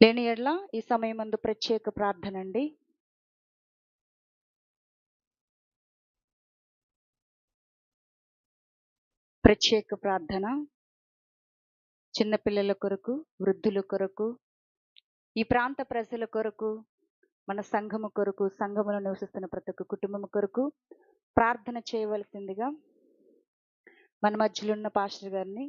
లేని ఎడ్ల ఈ సమయం అందు ప్రత్యేక ప్రార్థన అండి ప్రత్యేక ప్రార్థన. చిన్నపిల్లల కొరకు వృద్ధుల కొరకు ఈ ప్రాంత ప్రజల కొరకు మన సంఘము కొరకు సంఘములో నివసిస్తున్న ప్రతి ఒక్క కుటుంబం కొరకు ప్రార్థన చేయవలసిందిగా మన మధ్యలో ఉన్న పాస్టర్ గారిని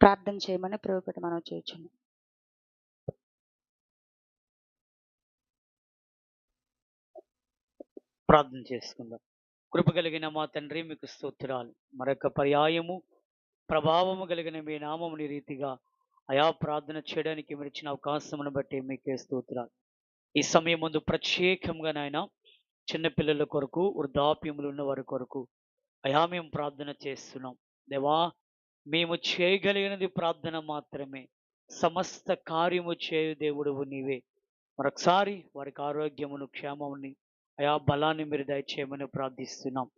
ప్రార్థన చేయమని ప్రభుపేట మనం చేయొచ్చును ప్రార్థన చేసుకుందాం. కృప కలిగిన మా తండ్రి మీకు స్తోత్రాలు. మరొక పర్యాయము ప్రభావము కలిగిన మీ నామముని రీతిగా అయా ప్రార్థన చేయడానికి మీరు ఇచ్చిన అవకాశమును బట్టి మీకే స్తోత్రాలు. ఈ సమయం ముందు ప్రత్యేకంగా నాయన చిన్నపిల్లల కొరకు వృద్ధాప్యములు ఉన్న వారి కొరకు అయా మేము ప్రార్థన చేస్తున్నాం. దేవా మేము చేయగలిగినది ప్రార్థన మాత్రమే. సమస్త కార్యము చేయు దేవుడువు నీవే. మరొకసారి వారికి ఆరోగ్యమును క్షేమముని అయా బలాన్ని మీరు దయచేయమని ప్రార్థిస్తున్నాం.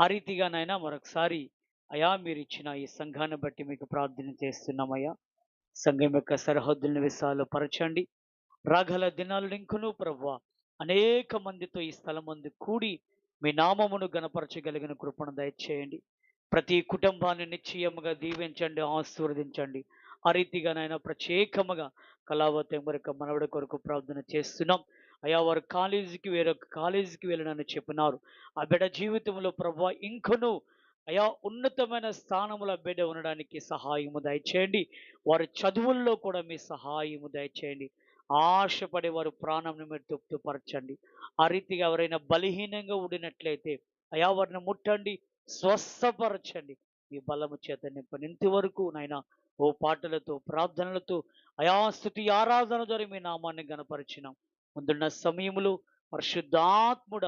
ఆ రీతిగా మరొకసారి అయా మీరు ఇచ్చిన ఈ సంఘాన్ని బట్టి మీకు ప్రార్థన చేస్తున్నామయ్యా సంఘం యొక్క సరిహద్దులను విసాలు పరచండి రాగల దినాలు ఇంకను ప్రవ్వ. అనేక మందితో ఈ స్థలం ముందు కూడి మీ నామమును గనపరచగలిగిన కృపను దయచేయండి. ప్రతి కుటుంబాన్ని నిశ్చయముగా దీవించండి ఆశీర్వదించండి. ఆ రీతిగా నాయన ప్రత్యేకముగా కళావతి మరొక మనవడి కొరకు ప్రార్థన చేస్తున్నాం. అయా వారు కాలేజీకి వేరొక కాలేజీకి వెళ్ళనని చెప్పినారు. ఆ బిడ్డ జీవితంలో ప్రభు ఇంకను అయా ఉన్నతమైన స్థానముల బిడ్డ ఉండడానికి సహాయము దయచేయండి. వారి చదువుల్లో కూడా మీ సహాయము దయచేయండి. ఆశపడి వారు ప్రాణంని మీరు తృప్తిపరచండి. ఆ రీతిగా ఎవరైనా బలహీనంగా ఉండినట్లయితే అయా వారిని ముట్టండి. స్వస్థపరచండి. మీ బలము చేత నింపని ఇంతవరకు నాయన ఓ పాటలతో ప్రార్థనలతో అయాస్థుతి ఆరాధన ద్వారా మీ నామాన్ని గనపరిచినాం ముందున్న సమయములు పరిశుద్ధాత్ముడ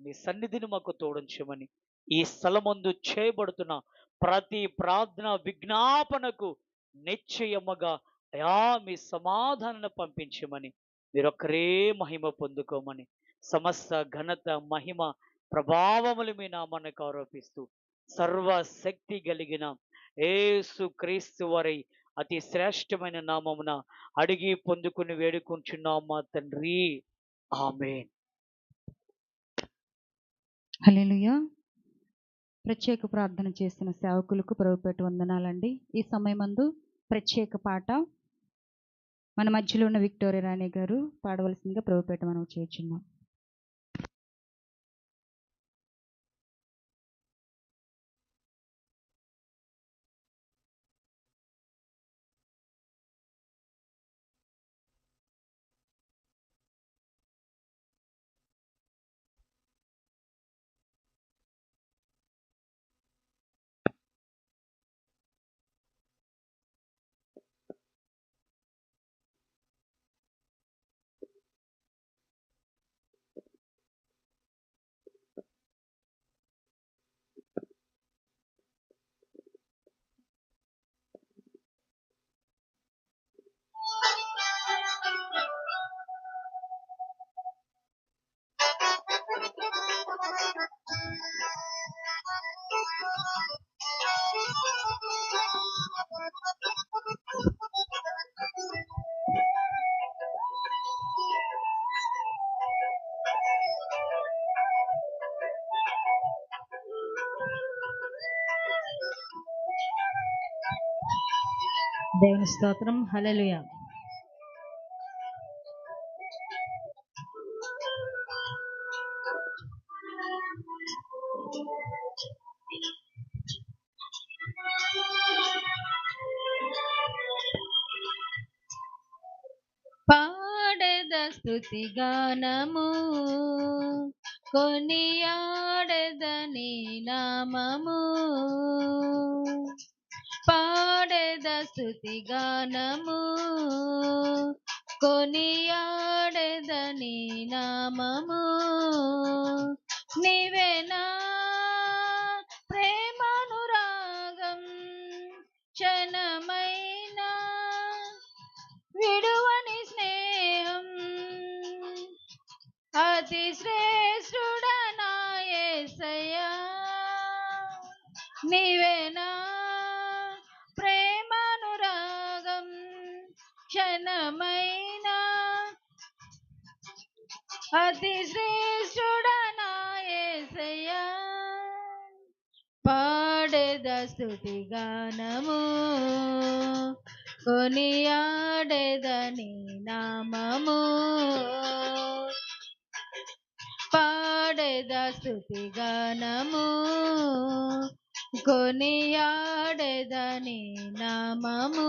మీ సన్నిధిని మాకు తోడించమని ఈ స్థలమందు చేయబడుతున్న ప్రతి ప్రార్థన విజ్ఞాపనకు నిశ్చయముగా అయా మీ సమాధానం పంపించమని మీరొక్కరే మహిమ పొందుకోమని సమస్త ఘనత మహిమ ప్రభావములు మీ నామానికి ఆరోపిస్తూ సర్వశక్తి కలిగిన ఏసు క్రీస్తు వారి అతి శ్రేష్టమైన నామమున అడిగి పొందుకుని వేడుకుంటున్నాం మా తండ్రి. ఆమె హల్లెలూయా. ప్రత్యేక ప్రార్థన చేసిన సేవకులకు ప్రభుపేట వందనాలండి. ఈ సమయమందు ప్రత్యేక పాట మన మధ్యలో ఉన్న విక్టోరియా రాణి గారు పాడవలసిందిగా ప్రభుపేట మనం చేర్చున్నాం. దేవుని స్తోత్రం. హలలుయ పాడద స్తుతి గానము కొనియాడదని నామము. పా స్తుతి గానము. కొనియాడదని నామము. నీవేనా ప్రేమానురాగం క్షణమైనా విడువని స్నేహం. అతి శ్రేష్ఠుడనా యేసయ్యా నీవేనా అతి శ్రేష్ఠుడనా యేసయ్యా పాడేద స్తుతి గానము కొనియాడేదని నామము. పాడేద స్తుతి గానము కొనియాడేదని నామము.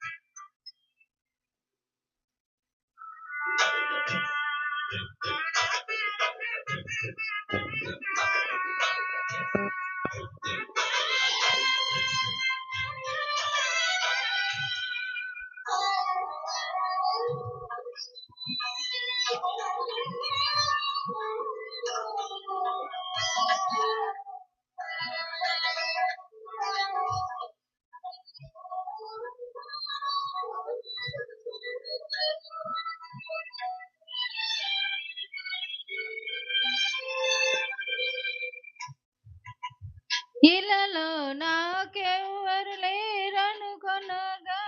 లో నాకెవ్వరు లేరనుకొనగా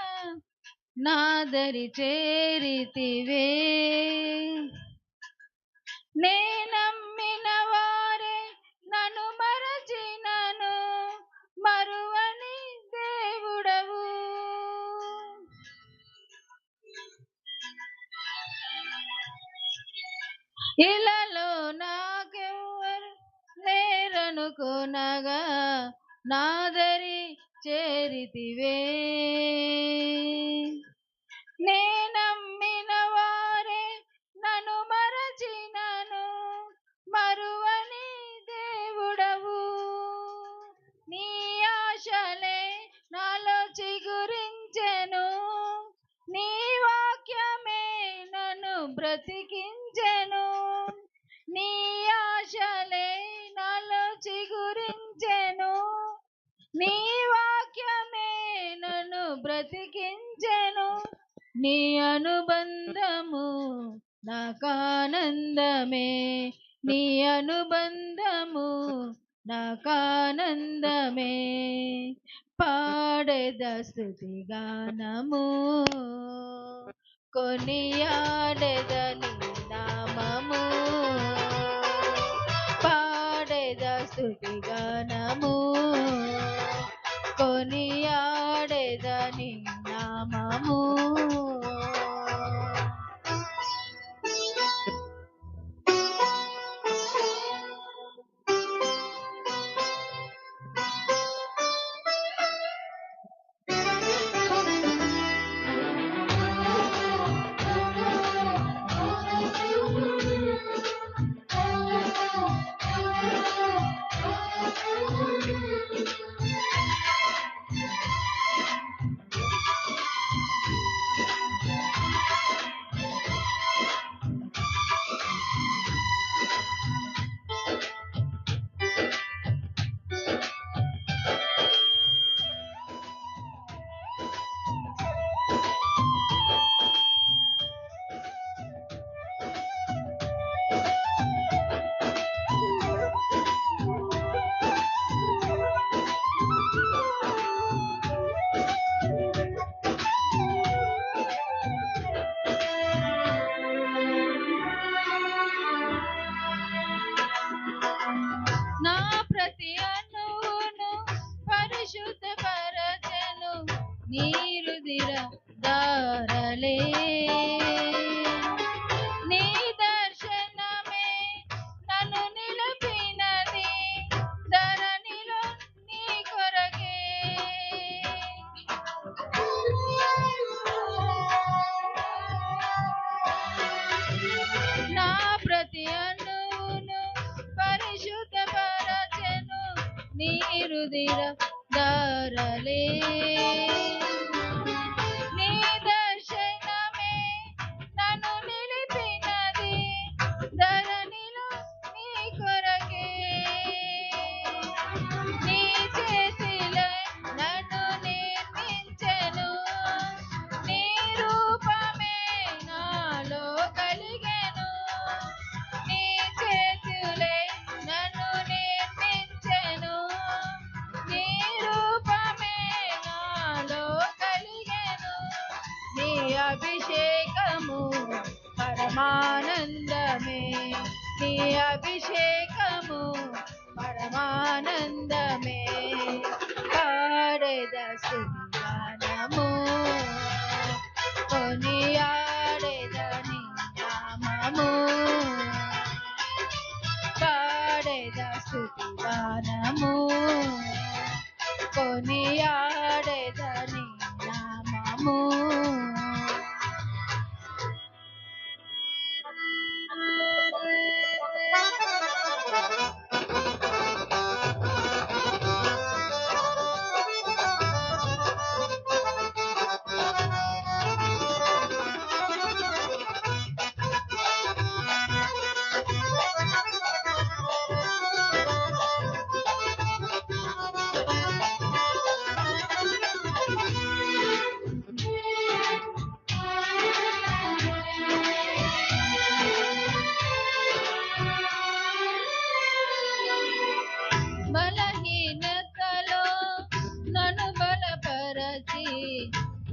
నాదరి చేరితివే. నేనమ్మిన వారే నన్ను మరచినను మరువని దేవుడవు. ఇలలో నాకెవ్వరు లేరనుకోనగా నాదరి చేరితివే. నేనమ్మిన వారే నన్ను మరచినను మరువని దేవుడవు. నీ ఆశలే నాలో చిగురించెను నీ వాక్యమే నన్ను బ్రతికి బ్రతికించెను నీ అనుబంధము నాకానందమే. నీ అనుబంధము నాకానందమే. పాడేద స్థుతి గానము కొనియాడెదని నామము పాడేద స్థుతి గానము కొనియాడెదని నామము నా lee.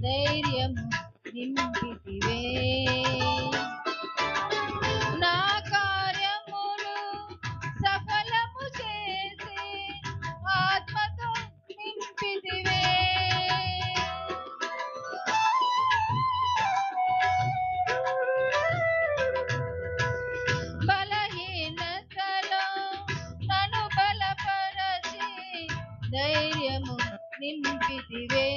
ధైర్యం నింపితివే. నా కార్యములు సఫలము చేసి ఆత్మతో నింపితివే. బలహీనతలో నన్ను బలపరచి ధైర్యము నింపితివే.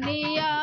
নিয়া